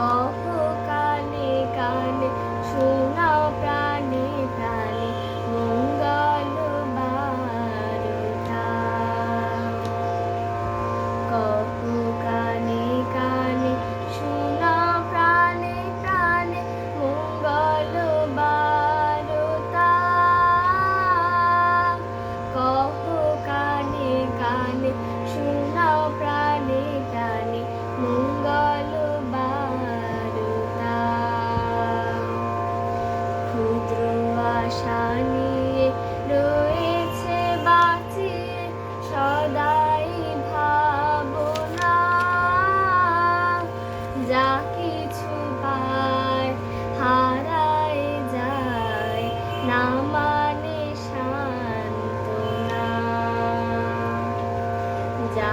宝 না মানে শান্ত না যা